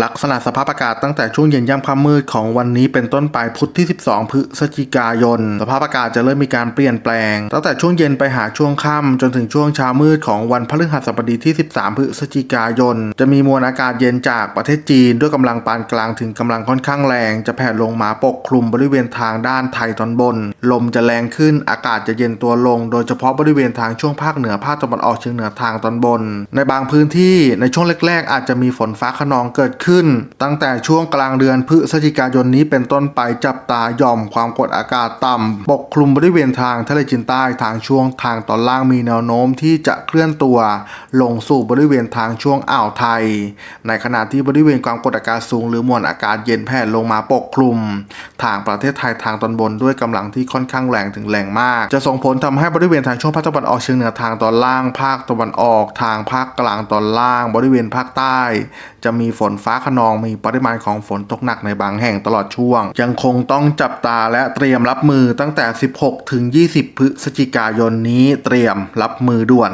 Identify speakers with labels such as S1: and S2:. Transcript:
S1: ลักษณะสภาพอากาศตั้งแต่ช่วงเย็นย่ำค่ำมืดของวันนี้เป็นต้นไปพุธที่ 12 พฤศจิกายน สภาพอากาศจะเริ่มมีการเปลี่ยนแปลง ตั้งแต่ช่วงเย็นไปหาช่วงค่ำจนถึงช่วงเช้ามืดของวันพฤหัสบดีที่ 13 พฤศจิกายน จะมีมวลอากาศเย็นจากประเทศจีนด้วยกำลังปานกลางถึงกำลังค่อนข้างแรง จะแผ่ลงมาปกคลุมบริเวณทางด้านไทยตอนบน ลมจะแรงขึ้นอากาศจะเย็นตัวลง โดยเฉพาะบริเวณทางช่วงภาคเหนือภาคตะวันออกเฉียงเหนือทางตอนบน ในบางพื้นที่ในช่วงแรกๆอาจจะมีฝนฟ้าขนองเกิดขึ้น ตั้งแต่ช่วงกลางเดือนพฤศจิกายนนี้เป็นต้นไปจับตาย่อมความกดอากาศต่ำปกคลุมบริเวณทางทะเลจีนใต้ทางช่วงทางตอนล่างมีแนวโน้มที่จะเคลื่อนตัว ลงสู่บริเวณทางช่วงอ่าวไทย ในขณะที่บริเวณความกดอากาศสูง หรือมวลอากาศเย็นแผ่ลงมาปกคลุม ทางประเทศไทยทางตอนบนด้วยกำลังที่ค่อนข้างแรงถึงแรงมาก จะส่งผลทำให้บริเวณทางช่วงภาคตะวันออกเฉียงเหนือทางตอนล่าง ภาคตะวันออกทางภาคกลางตอนล่าง บริเวณภาคใต้ จะมีฝนฟ้าขนองมีปริมาณของฝนตกหนักในบางแห่งตลอดช่วง ยังคงต้องจับตาและเตรียมรับมือตั้งแต่ 16 ถึง 20 พฤศจิกายนนี้เตรียมรับมือด่วน